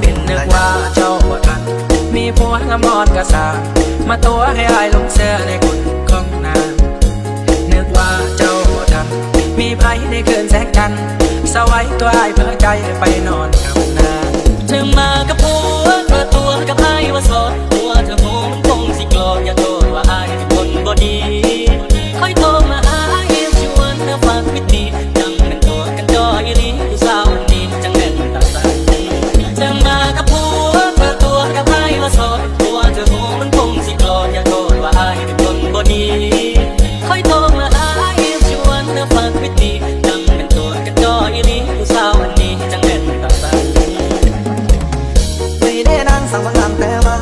เป็นนึกว่าเจ้าบ่ทัน มีผัวงามอดกะสามาตัวให้อายลงเสื้อในกุนของนางนึกว่าเจ้าบ่ทัน มีไผในเคืนแสงจันทร์สวัยตัวอายเพื่อใจไปนอน วิตนี้นั่งเป็นตัวกันจออีนี้ผู้สาวอันนี้จังเป็นตับสันไม่ได้นั่งสั่งบังคับแต่ว่า